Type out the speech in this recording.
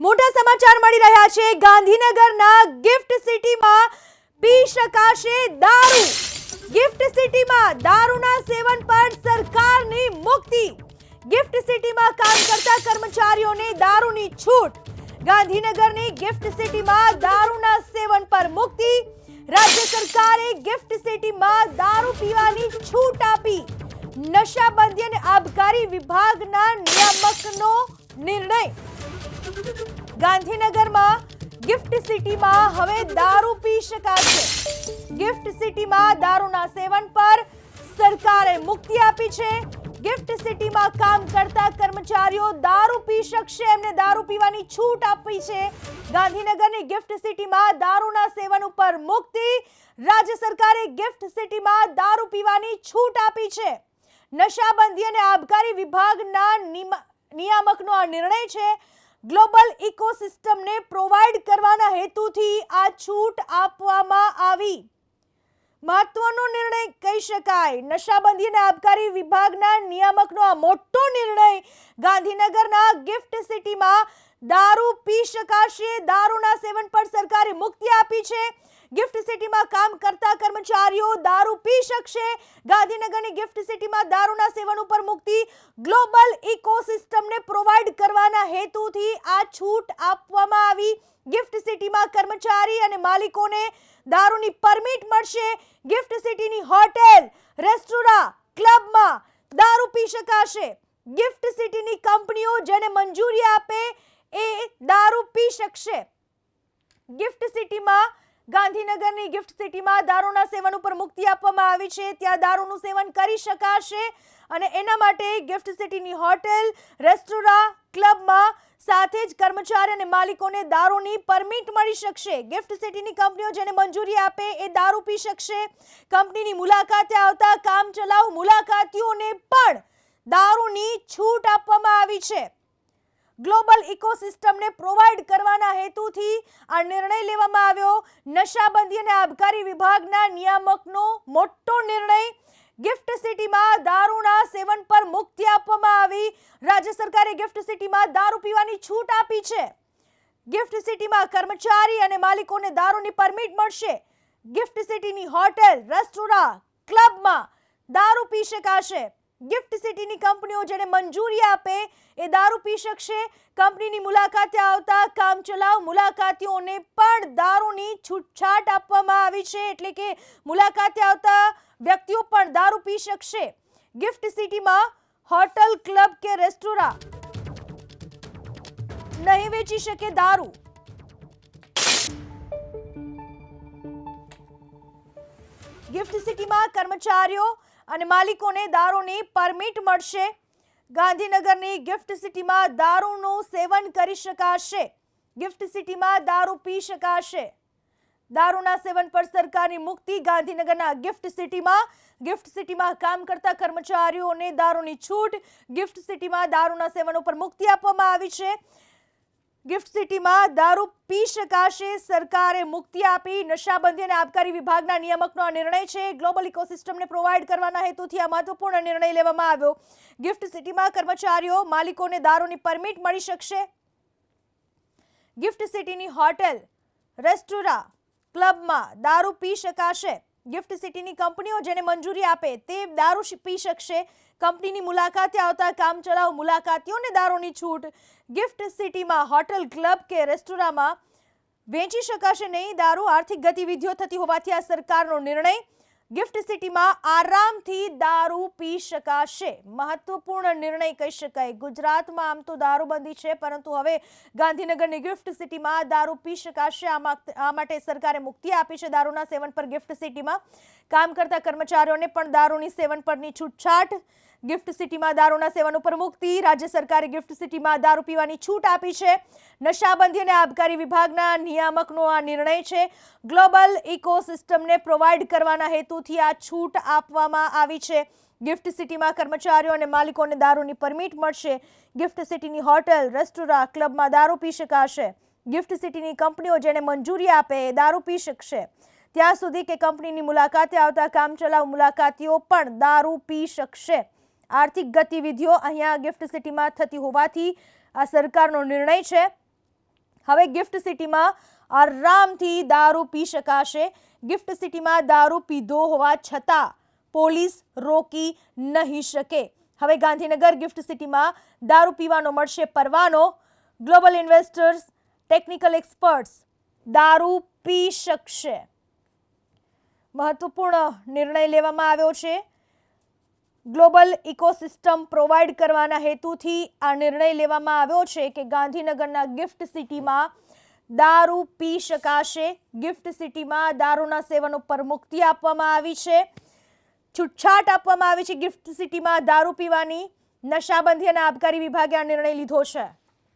મોટા સમાચાર મળી રહ્યા છે. ગાંધીનગરના ગિફ્ટ સિટીમાં પી શકાશે દારૂ. ગિફ્ટ સિટીમાં દારૂના સેવન પર સરકારની મુક્તિ. ગિફ્ટ સિટીમાં કામ કરતા કર્મચારીઓને દારૂની છૂટ. ગાંધીનગરની ગિફ્ટ સિટીમાં દારૂના સેવન પર મુક્તિ. રાજ્ય સરકારે ગિફ્ટ સિટીમાં દારૂ પીવાની છૂટ આપી. નશાબંધી અને આબકારી વિભાગના નિયામકનો નિર્ણય. ગાંધીનગરમાં ગિફ્ટ સિટીમાં હવે દારૂ પી શકાશે ગિફ્ટ સિટીમાં દારૂના સેવન પર સરકારે મુક્તિ આપી છે. ગિફ્ટ સિટીમાં કામ કરતા કર્મચારીઓ દારૂ પી શકશે, એમને દારૂ પીવાની છૂટ આપી છે. ગાંધીનગરની ગિફ્ટ સિટીમાં દારૂના સેવન ઉપર મુક્તિ, રાજ્ય સરકારે ગિફ્ટ સિટીમાં દારૂ પીવાની છૂટ આપી છે. નશાબંધી અને આબકારી વિભાગના નિયામકનો આ નિર્ણય છે. ગ્લોબલ ઇકોસિસ્ટમને પ્રોવાઈડ કરવાના હેતુથી આ છૂટ આપવામાં આવી. મહત્વનો નિર્ણય કહી શકાય. નશાબંધી અને આબકારી વિભાગના નિયામકનો આ મોટો નિર્ણય ગાંધીનગરના ગિફ્ટ સિટીમાં દારૂ પી શકાશે. દારૂના સેવન પર સરકારે મુક્તિ આપી છે. ગિફ્ટ સિટીમાં કામ કરતા કર્મચારીઓ દારૂ પી શકશે. ગાંધીનગરની ગિફ્ટ સિટીમાં દારૂના સેવન ઉપર મુક્તિ. ગ્લોબલ ઇકોસિસ્ટમને પ્રોવાઈડ કરવાના હેતુથી આ છૂટ આપવામાં આવી. ગિફ્ટ સિટીમાં કર્મચારી અને માલિકોને દારૂની પરમિટ મળશે. ગિફ્ટ સિટીની હોટેલ, રેસ્ટોરાં, ક્લબમાં દારૂ પી શકાશે. ગિફ્ટ સિટીની કંપનીઓ જેને મંજૂરી આપે એ દારૂ પી શકશે. ગિફ્ટ સિટીમાં ગાંધીનગરની ગિફ્ટ સિટીમાં દારૂના સેવન ઉપર મુક્તિ આપવામાં આવી છે. ત્યાં દારૂનું સેવન કરી શકાશે અને એના માટે ગિફ્ટ સિટીની હોટેલ, રેસ્ટોરાં, ક્લબમાં સાથે જ કર્મચારી અને માલિકોને દારૂની પરમિટ મળી શકશે. ગિફ્ટ સિટીની કંપનીઓ જેને મંજૂરી આપે એ દારૂ પી શકશે. કંપનીની મુલાકાતે આવતા કામ ચલાઉ મુલાકાતીઓને પણ દારૂની છૂટ આપવામાં આવી છે. ગ્લોબલ ઇકોસિસ્ટમને પ્રોવાઈડ કરવાના હેતુથી આ નિર્ણય લેવામાં આવ્યો. નશાબંધી અને આબકારી વિભાગના નિયામકનો મોટો નિર્ણય ગિફ્ટ સિટીમાં દારૂના સેવન પર મુક્તિ આપવામાં આવી. રાજ્ય સરકારે ગિફ્ટ સિટીમાં દારૂ પીવાની છૂટ આપી છે. ગિફ્ટ સિટીમાં કર્મચારી અને માલિકોને દારૂની પરમિટ મળશે. ગિફ્ટ સિટીની હોટેલ, રેસ્ટોરાં, ક્લબમાં દારૂ પી શકાશે. ગિફ્ટ સિટીની કંપનીઓ જેને મંજૂરી આપે એ દારૂ પી શકશે. કંપનીની મુલાકાતે આવતા કામચલાઉ મુલાકાતીઓને પણ દારૂની છૂટછાટ આપવામાં આવી છે. એટલે કે મુલાકાતે આવતા વ્યક્તિઓ પણ દારૂ પી શકશે. ગિફ્ટ સિટીમાં હોટલ, ક્લબ કે રેસ્ટોરાં નહીં વેચી શકે દારૂ. ગિફ્ટ સિટીમાં કર્મચારીઓ અને માલિકોને દારૂની પરમિટ મળશે. ગાંધીનગરની ગિફ્ટ સિટીમાં દારૂનું સેવન કરી શકાશે. ગિફ્ટ સિટીમાં દારૂ પી શકાશે. દારૂના સેવન પર સરકારની મુક્તિ, ગાંધીનગરના ગિફ્ટ સિટીમાં. ગિફ્ટ સિટીમાં કામ કરતા કર્મચારીઓને દારૂની છૂટ. ગિફ્ટ સિટીમાં દારૂના સેવન ઉપર મુક્તિ આપવામાં આવી છે. ગિફ્ટ સિટીમાં દારૂ પી શકાશે. સરકારે મુક્તિ આપી. નશાબંધી અને આબકારી વિભાગના નિયામકનો આ નિર્ણય છે. ગ્લોબલ ઇકોસિસ્ટમને પ્રોવાઈડ કરવાના હેતુથી આ મહત્વપૂર્ણ નિર્ણય લેવામાં આવ્યો. ગિફ્ટ સિટીમાં કર્મચારીઓ, માલિકોને દારૂની પરમિટ મળી શકશે. ગિફ્ટ સિટીની હોટેલ, રેસ્ટોરાં, ક્લબમાં દારૂ પી શકાશે. ગિફ્ટ સિટીની કંપનીઓ જેને મંજૂરી આપે તે દારૂ પી શકશે. કંપનીની મુલાકાતે આવતા કામચલાઉ મુલાકાતીઓને દારૂની છૂટ. ગિફ્ટ સિટીમાં હોટલ, ક્લબ કે રેસ્ટોરાંમાં વેચી શકાશે નહીં. દારૂ આર્થિક ગતિવિધિઓ થતી હોવાથી આ સરકારનો નિર્ણય ગિફ્ટ સિટીમાં આરામથી દારૂ પી શકાશે. મહત્વપૂર્ણ નિર્ણય કહી શકાય. ગુજરાતમાં આમ તો દારૂબંધી છે, પરંતુ હવે ગાંધીનગરની ગિફ્ટ સિટીમાં દારૂ પી શકાશે. આ માટે સરકારે મુક્તિ આપી છે દારૂના સેવન પર ગિફ્ટ સિટીમાં. કામ કરતા કર્મચારીઓને પણ દારૂની સેવન પરની છૂટછાટ ગિફ્ટ સિટીમાં દારૂના સેવન ઉપર મુક્તિ. રાજ્ય સરકારે ગિફ્ટ સિટીમાં દારૂ પીવાની છૂટ આપી છે. નશાબંધી અને આબકારી વિભાગના નિયામકનો આ નિર્ણય છે. ગ્લોબલ ઇકોસિસ્ટમને પ્રોવાઈડ કરવાના હેતુથી આ છૂટ આપવામાં આવી છે. ગિફ્ટ સિટીમાં કર્મચારીઓ અને માલિકોને દારૂની પરમિટ મળશે. ગિફ્ટ સિટીની હોટેલ, રેસ્ટોરાં, ક્લબમાં દારૂ પી શકાશે. ગિફ્ટ સિટીની કંપનીઓ જેને મંજૂરી આપે એ દારૂ પી શકશે. ત્યાં સુધી કે કંપનીની મુલાકાતે આવતા કામચલાઉ મુલાકાતીઓ પણ દારૂ પી શકશે. આર્થિક ગતિવિધિઓ અહીંયા ગિફ્ટ સિટીમાં થતી હોવાથી આ સરકારનો નિર્ણય છે. હવે ગિફ્ટ સિટીમાં આરામથી દારૂ પી શકાશે. ગિફ્ટ સિટીમાં દારૂ પીધો હોવા છતાં પોલીસ રોકી નહીં શકે. હવે ગાંધીનગર ગિફ્ટ સિટીમાં દારૂ પીવાનો મળશે પરવાનો. ગ્લોબલ ઇન્વેસ્ટર્સ, ટેકનિકલ એક્સપર્ટ્સ દારૂ પી શકશે. મહત્વપૂર્ણ નિર્ણય લેવામાં આવ્યો છે. ગ્લોબલ ઇકોસિસ્ટમ પ્રોવાઈડ કરવાના હેતુથી આ નિર્ણય લેવામાં આવ્યો છે કે ગાંધીનગરના ગિફ્ટ સિટીમાં દારૂ પી શકાશે. ગિફ્ટ સિટીમાં દારૂના સેવન ઉપર મુક્તિ આપવામાં આવી છે. છૂટછાટ આપવામાં આવી છે ગિફ્ટ સિટીમાં દારૂ પીવાની. નશાબંધી અને આબકારી વિભાગે આ નિર્ણય લીધો છે.